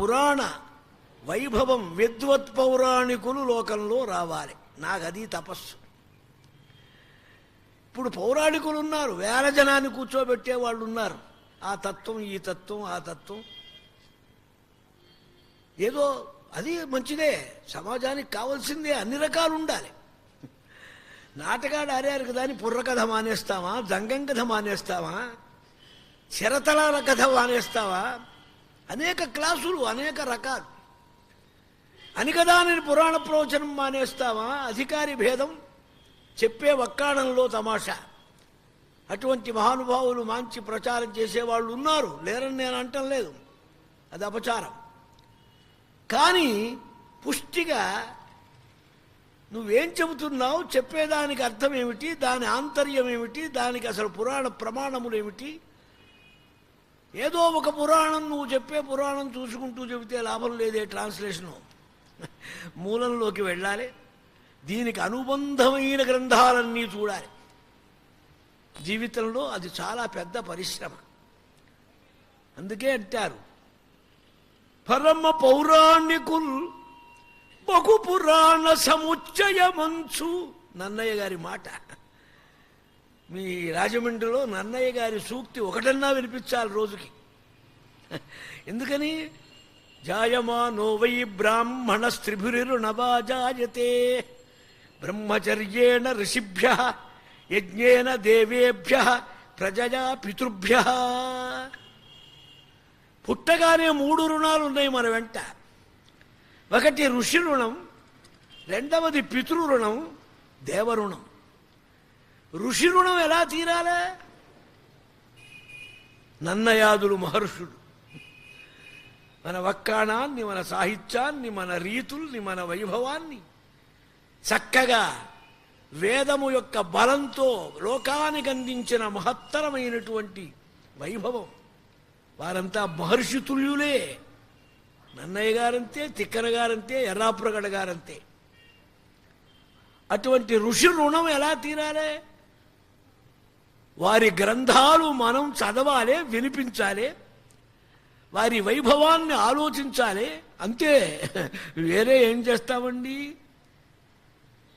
పురాణ వైభవం విద్వత్ పౌరాణికులు లోకంలో రావాలి. నాకు అది తపస్సు. ఇప్పుడు పౌరాణికులు ఉన్నారు వేల జనాన్ని కూర్చోబెట్టే వాళ్ళు ఉన్నారు ఆ తత్వం ఈ తత్వం ఆ తత్వం. ఏదో అది మంచిదే సమాజానికి కావాల్సిందే అన్ని రకాలు ఉండాలి. నాటకాడు ఆడారు కదా అని పుర్రకథ మానేస్తావా జంగం కథ మానేస్తావా చిరతలాల కథ మానేస్తావా అనేక క్లాసులు అనేక రకాలు. అని కదా నేను పురాణ ప్రవచనం మానేస్తావా? అధికారి భేదం చెప్పే వక్కాణంలో తమాషా. అటువంటి మహానుభావులు మంచి ప్రచారం చేసేవాళ్ళు ఉన్నారు. లేరని నేను అంటం లేదు. అది అపచారం. కానీ పుష్టిగా నువ్వేం చెబుతున్నావు? చెప్పేదానికి అర్థం ఏమిటి? దాని ఆంతర్యం ఏమిటి? దానికి అసలు పురాణ ప్రమాణములు ఏమిటి? ఏదో ఒక పురాణం నువ్వు చెప్పే పురాణం చూసుకుంటూ చెబితే లాభం లేదే ట్రాన్స్లేషను. మూలంలోకి వెళ్ళాలి. దీనికి అనుబంధమైన గ్రంథాలన్నీ చూడాలి. జీవితంలో అది చాలా పెద్ద పరిశ్రమ. అందుకే అంటారు పరమ పౌరాణికుల్ బహు పురాణ సముచ్చయమంచు నన్నయ్య గారి మాట. మీ రాజమండ్రిలో నన్నయ్య గారి సూక్తి ఒకటన్నా వినిపించాలి రోజుకి. ఎందుకని? జాయమానో వై బ్రాహ్మణ స్త్రిభురిరుణవాజాయతే బ్రహ్మచర్యేణ ఋషిభ్య యజ్ఞేన దేవేభ్య ప్రజయా పితృభ్య. పుట్టగానే మూడు రుణాలు ఉన్నాయి మన వెంట. ఒకటి ఋషి రుణం రెండవది పితృ రుణం దేవరుణం ఋషి రుణం ఎలా తీరాలే? నన్నయాదులు మహర్షులు. మన వక్కాణాన్ని మన సాహిత్యాన్ని మన రీతుల్ని మన వైభవాన్ని చక్కగా వేదము యొక్క బలంతో లోకానికి అందించిన మహత్తరమైనటువంటి వైభవం. వారంతా మహర్షి తుల్యులే. నన్నయ్య గారంతే తిక్కన గారంతే ఎర్రాపురగడ గారంతే. అటువంటి ఋషి రుణం ఎలా తీరాలే? వారి గ్రంథాలు మనం చదవాలి వినిపించాలి వారి వైభవాన్ని ఆలోచించాలి అంతే. వేరే ఏం చేస్తామండి?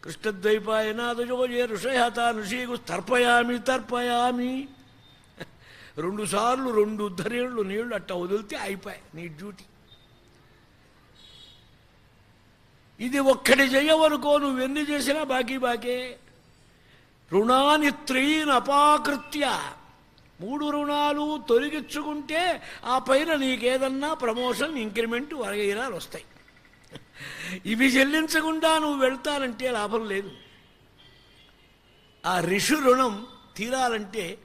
కృష్ణద్వైపాయనాదయోజే ఋషయత ఋషికు తర్పయామి తర్పయామి. రెండు సార్లు రెండు ఉద్ధరేళ్ళు నీళ్ళు అట్ట వదిలితే అయిపోయాయి నీ డ్యూటీ. ఇది ఒక్కటి చేయవనుకో నువ్వు ఎన్ని చేసినా బాకీ బాకే. రుణాన్ని త్రయీన్ అపాకృత్య. మూడు రుణాలు తొలగించుకుంటే ఆ పైన నీకేదన్నా ప్రమోషన్ ఇంక్రిమెంట్ వరగైరాలు వస్తాయి. ఇవి చెల్లించకుండా నువ్వు వెళ్తానంటే లాభం లేదు. ఆ ఋషి రుణం తీరాలంటే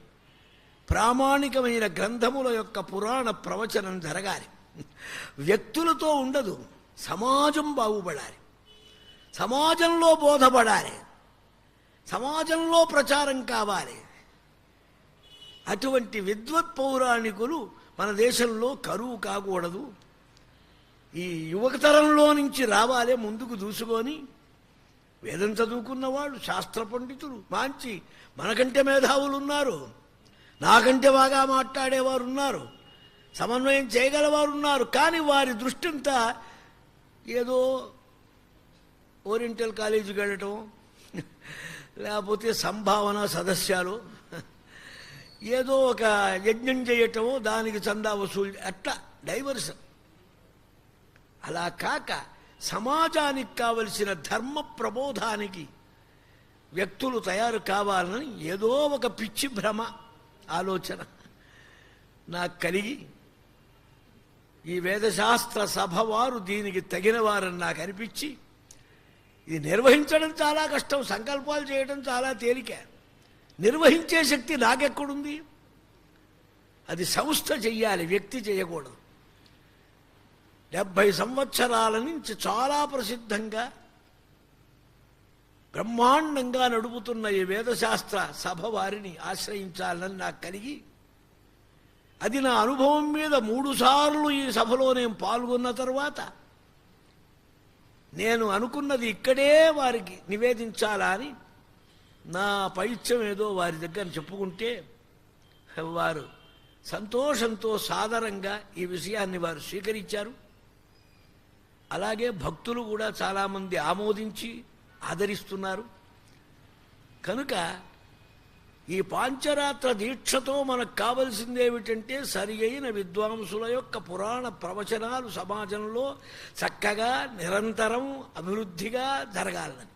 ప్రామాణికమైన గ్రంథముల యొక్క పురాణ ప్రవచనం జరగాలి. వ్యక్తులతో ఉండదు సమాజం బాగుపడాలి. సమాజంలో బోధపడాలి. సమాజంలో ప్రచారం కావాలి. అటువంటి విద్వత్ పౌరాణికులు మన దేశంలో కరువు కాకూడదు. ఈ యువతరంలో నుంచి రావాలే ముందుకు దూసుకొని వేదం చదువుకున్నవాళ్ళు శాస్త్ర పండితులు మంచి మనకంటే మేధావులు ఉన్నారు. నాకంటే బాగా మాట్లాడేవారు ఉన్నారు సమన్వయం చేయగలవారు ఉన్నారు కానీ వారి దృష్టి అంతా ఏదో ఓరియంటల్ కాలేజీకి వెళ్ళటం లేకపోతే సంభావన సదస్యాలు. ఏదో ఒక యజ్ఞం చేయటము దానికి చందా వసూలు అట్లా డైవర్షన్. అలా కాక సమాజానికి కావలసిన ధర్మ ప్రబోధానికి వ్యక్తులు తయారు కావాలని ఏదో ఒక పిచ్చి భ్రమ ఆలోచన నాకు కలిగి ఈ వేదశాస్త్ర సభ వారు దీనికి తగిన వారని నాకు అనిపించి ఇది నిర్వహించడం చాలా కష్టం సంకల్పాలు చేయడం చాలా తేలిక. నిర్వహించే శక్తి నాకెక్కడుంది? అది సంస్థ చెయ్యాలి వ్యక్తి చేయకూడదు డెబ్భై సంవత్సరాల నుంచి చాలా ప్రసిద్ధంగా బ్రహ్మాండంగా నడుపుతున్న ఈ వేదశాస్త్ర సభ వారిని ఆశ్రయించాలని నాకు కలిగి అది నా అనుభవం మీద మూడుసార్లు ఈ సభలో నేను పాల్గొన్న తర్వాత నేను అనుకున్నది ఇక్కడే వారికి నివేదించాలా అని నా పైత్యం ఏదో వారి దగ్గర చెప్పుకుంటే వారు సంతోషంతో సాదరంగా ఈ విషయాన్ని వారు స్వీకరించారు. అలాగే భక్తులు కూడా చాలామంది ఆమోదించి ఆదరిస్తున్నారు. కనుక ఈ పాంచరాత్ర దీక్షతో మనకు కావలసింది ఏమిటంటే సరి అయిన విద్వాంసుల యొక్క పురాణ ప్రవచనాలు సమాజంలో చక్కగా నిరంతరం అభివృద్ధిగా జరగాలని.